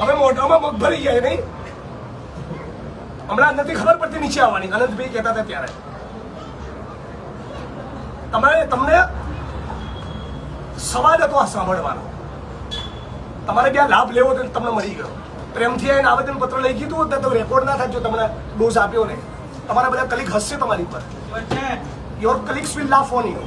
હવે મોઢામાં મગ ભરી ગયા નહીં? હમણાં નથી ખબર પડતી નીચે આવવાની અનંતભાઈ કહેતા હતા ત્યારે. તમારે તમને સવાલ હતો આ સાંભળવાનો. તમારે ત્યાં લાભ લેવો તો તમને મળી ગયો. પ્રેમથી આવીને આવેદન પત્ર લઈ ગયું હતું તો રેકોર્ડ ના થાય જો તમને ડોઝ આપ્યો ને. તમારા બધા કલીગ હસશે તમારી પર your colleagues will laugh on you